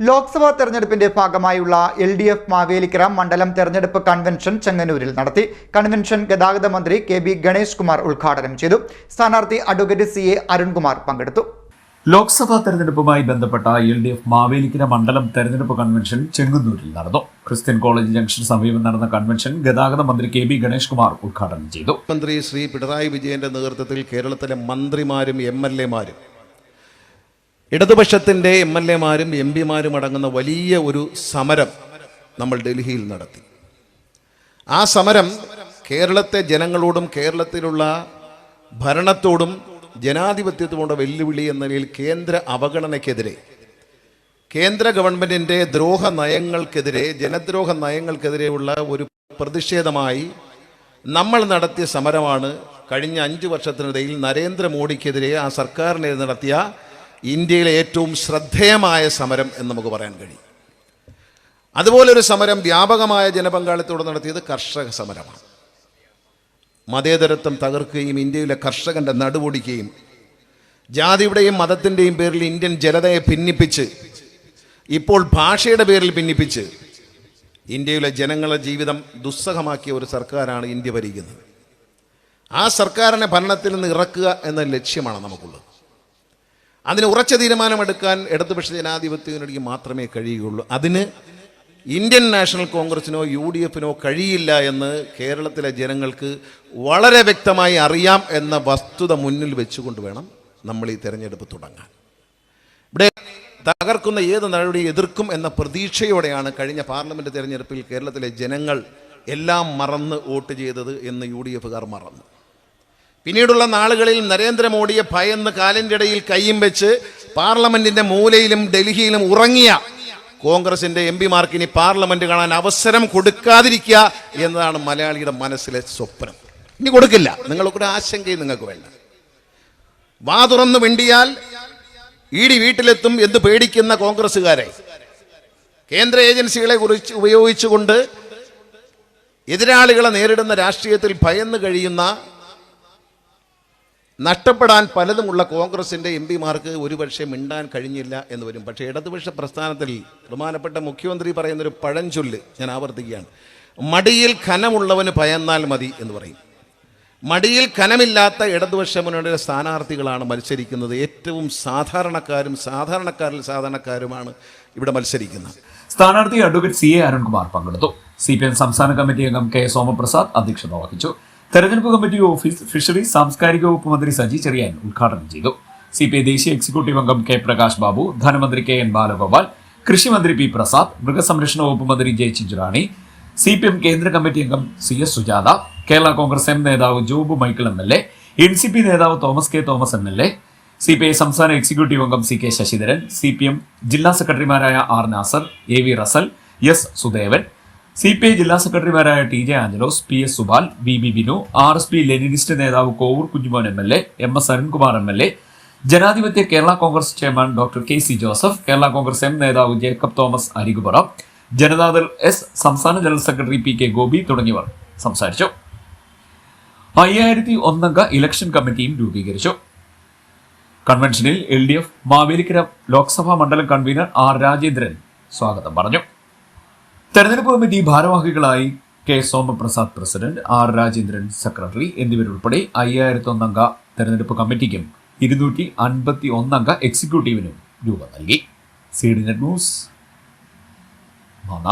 ലോക്സഭാ തെരഞ്ഞെടുപ്പിന്റെ ഭാഗമായുള്ള L D F Mavelikkara മണ്ഡലം തെരഞ്ഞെടുപ്പ് കൺവെൻഷൻ ചെങ്ങന്നൂരിൽ നടത്തി. കൺവെൻഷൻ ഗതാഗത മന്ത്രി കെ ബി ഗണേഷ് കുമാർ ഉദ്ഘാടനം ചെയ്തു. സ്ഥാനാർത്ഥി അഡ്വക്കേറ്റ് സി എ അരുൺകുമാർ പങ്കെടുത്തു. ലോക്സഭാ തെരഞ്ഞെടുപ്പുമായി ബന്ധപ്പെട്ട എൽ ഡി എഫ് മാവേലിക്കര മണ്ഡലം തെരഞ്ഞെടുപ്പ് കൺവെൻഷൻ ചെങ്ങന്നൂരിൽ നടന്നു. ക്രിസ്ത്യൻ കോളേജ് ജംഗ്ഷൻ സമീപം നടന്ന കൺവെൻഷൻ ഗതാഗത മന്ത്രി കെ ബി ഗണേഷ് കുമാർ ഉദ്ഘാടനം ചെയ്തു. മന്ത്രി ശ്രീ പിണറായി വിജയന്റെ നേതൃത്വത്തിൽ കേരളത്തിലെ മന്ത്രിമാരും എം എൽ എമാരും ഇടതുപക്ഷത്തിന്റെ എം എൽ എമാരും എം പിമാരും അടങ്ങുന്ന വലിയ ഒരു സമരം നമ്മൾ ഡൽഹിയിൽ നടത്തി. ആ സമരം കേരളത്തെ ജനങ്ങളോടും കേരളത്തിലുള്ള ഭരണത്തോടും ജനാധിപത്യത്തോടെ വെല്ലുവിളി എന്ന നിലയിൽ കേന്ദ്ര അവഗണനയ്ക്കെതിരെ കേന്ദ്ര ഗവൺമെന്റിന്റെ ദ്രോഹ നയങ്ങൾക്കെതിരെ ജനദ്രോഹ നയങ്ങൾക്കെതിരെയുള്ള ഒരു പ്രതിഷേധമായി നമ്മൾ നടത്തിയ സമരമാണ് കഴിഞ്ഞ അഞ്ച് വർഷത്തിനിടയിൽ നരേന്ദ്രമോദിക്കെതിരെ ആ സർക്കാരിനെതിരെ നടത്തിയ ഇന്ത്യയിലെ ഏറ്റവും ശ്രദ്ധേയമായ സമരം എന്ന് നമുക്ക് പറയാൻ കഴിയും. അതുപോലൊരു സമരം വ്യാപകമായ ജനപങ്കാളിത്തോടെ നടത്തിയത് കർഷക സമരമാണ്. മതേതരത്വം തകർക്കുകയും ഇന്ത്യയിലെ കർഷകന്റെ നടുപൊടിക്കുകയും ജാതിയുടെയും മതത്തിന്റെയും പേരിൽ ഇന്ത്യൻ ജനതയെ ഭിന്നിപ്പിച്ച് ഇപ്പോൾ ഭാഷയുടെ പേരിൽ ഭിന്നിപ്പിച്ച് ഇന്ത്യയിലെ ജനങ്ങളുടെ ജീവിതം ദുസ്സഹമാക്കിയ ഒരു സർക്കാരാണ് ഇന്ത്യ ഭരിക്കുന്നത്. ആ സർക്കാരിനെ ഭരണത്തിൽ നിന്ന് ഇറക്കുക എന്ന ലക്ഷ്യമാണ് നമുക്കുള്ളത്. അതിന് ഉറച്ച തീരുമാനമെടുക്കാൻ ഇടതുപക്ഷ ജനാധിപത്യത്തിനൊക്കെ മാത്രമേ കഴിയുകയുള്ളൂ. അതിന് ഇന്ത്യൻ നാഷണൽ കോൺഗ്രസിനോ യു ഡി എഫിനോ കഴിയില്ല എന്ന് കേരളത്തിലെ ജനങ്ങൾക്ക് വളരെ വ്യക്തമായി അറിയാം എന്ന വസ്തുത മുന്നിൽ വെച്ചുകൊണ്ട് വേണം നമ്മൾ ഈ തെരഞ്ഞെടുപ്പ് തുടങ്ങാൻ. ഇവിടെ തകർക്കുന്ന ഏത് നടപടി എതിർക്കും എന്ന പ്രതീക്ഷയോടെയാണ് കഴിഞ്ഞ പാർലമെന്റ് തെരഞ്ഞെടുപ്പിൽ കേരളത്തിലെ ജനങ്ങൾ എല്ലാം മറന്ന് വോട്ട് ചെയ്തത് എന്ന് യു ഡി എഫുകാർ മറന്നു. പിന്നീടുള്ള നാളുകളിൽ നരേന്ദ്രമോദിയെ ഭയന്ന് കാലിന്റെ ഇടയിൽ കൈയും വെച്ച് പാർലമെന്റിന്റെ മൂലയിലും ഡൽഹിയിലും ഉറങ്ങിയ കോൺഗ്രസിന്റെ എം പിമാർക്ക് ഇനി പാർലമെന്റ് കാണാൻ അവസരം കൊടുക്കാതിരിക്കുക എന്നതാണ് മലയാളിയുടെ മനസ്സിലെ സ്വപ്നം. ഇനി കൊടുക്കില്ല. നിങ്ങൾക്കൊരു ആശങ്കയും നിങ്ങൾക്ക് വേണ്ട. വാ തുറന്ന് വെണ്ടിയാൽ ഇ ഡി വീട്ടിലെത്തും എന്ന് പേടിക്കുന്ന കോൺഗ്രസ്സുകാരെ. കേന്ദ്ര ഏജൻസികളെ കുറിച്ച് ഉപയോഗിച്ചുകൊണ്ട് എതിരാളികളെ നേരിടുന്ന രാഷ്ട്രീയത്തിൽ ഭയന്ന് കഴിയുന്ന നഷ്ടപ്പെടാൻ പലതുമുള്ള കോൺഗ്രസിന്റെ എം പിമാർക്ക് ഒരുപക്ഷെ മിണ്ടാൻ കഴിഞ്ഞില്ല എന്ന് വരും. പക്ഷേ ഇടതുപക്ഷ പ്രസ്ഥാനത്തിൽ ബഹുമാനപ്പെട്ട മുഖ്യമന്ത്രി പറയുന്നൊരു പഴഞ്ചൊല്ല് ഞാൻ ആവർത്തിക്കുകയാണ്. മടിയിൽ ഖനമുള്ളവന് ഭയന്നാൽ മതി എന്ന് പറയും. മടിയിൽ ഖനമില്ലാത്ത ഇടതുപക്ഷ മുന്നണിയുടെ സ്ഥാനാർത്ഥികളാണ് മത്സരിക്കുന്നത്. ഏറ്റവും സാധാരണക്കാരും സാധാരണക്കാരിൽ സാധാരണക്കാരുമാണ് ഇവിടെ മത്സരിക്കുന്നത്. സ്ഥാനാർത്ഥി അഡ്വക്കേറ്റ് സി എ അരുൺകുമാർ പങ്കെടുത്തു. സി പി എം സംസ്ഥാന കമ്മിറ്റി അംഗം കെ സോമപ്രസാദ് അധ്യക്ഷത വഹിച്ചു. തെരഞ്ഞെടുപ്പ് കമ്മിറ്റി ഓഫീസ് ഫിഷറീസ് സാംസ്കാരിക വകുപ്പ് മന്ത്രി സജി ചെറിയാൻ ഉദ്ഘാടനം ചെയ്തു. സി പി ഐ ദേശീയ എക്സിക്യൂട്ടീവ് അംഗം കെ പ്രകാശ് ബാബു ധനമന്ത്രി കെ എൻ ബാലഗോപാൽ കൃഷിമന്ത്രി പി പ്രസാദ് മൃഗസംരക്ഷണ വകുപ്പ് മന്ത്രി J Chinchurani C P M കേന്ദ്ര കമ്മിറ്റി അംഗം C S Sujatha Kerala Congress M നേതാവ് Job Michael M L A N C P നേതാവ് Thomas K Thomas M L A C P I സംസ്ഥാന executive അംഗം C K Sasidharan C P M ജില്ലാ സെക്രട്ടറിമാരായ R Nasar A V Russell S Sudevan C P I ജില്ലാ സെക്രട്ടറിമാരായ T J Angelos P S Subal B B Binu R S P Leninist നേതാവ് Kovoor Kunjumon M L A M S Arunkumar M L A ജനാധിപത്യ Kerala Congress chairman doctor K C Joseph Kerala Congress M നേതാവ് Jacob Thomas Arikupuram Janata Dal S സംസ്ഥാന general secretary P K Gopi തുടങ്ങിയവർ സംസാരിച്ചു. അയ്യായിരത്തി ഒന്നംഗ election കമ്മിറ്റിയും രൂപീകരിച്ചു. കൺവെൻഷനിൽ L D F Mavelikara Lok Sabha മണ്ഡലം കൺവീനർ ആർ രാജേന്ദ്രൻ സ്വാഗതം പറഞ്ഞു. തെരഞ്ഞെടുപ്പ് കമ്മിറ്റി ഭാരവാഹികളായി K Somaprasad president R Rajendran secretary എന്നിവരുൾപ്പെടെ അയ്യായിരത്തൊന്നംഗ തെരഞ്ഞെടുപ്പ് കമ്മിറ്റിക്കും ഇരുന്നൂറ്റി അൻപത്തി ഒന്നംഗ എക്സിക്യൂട്ടീവിനും രൂപം നൽകി. സീഡിനെ ന്യൂസ് മാന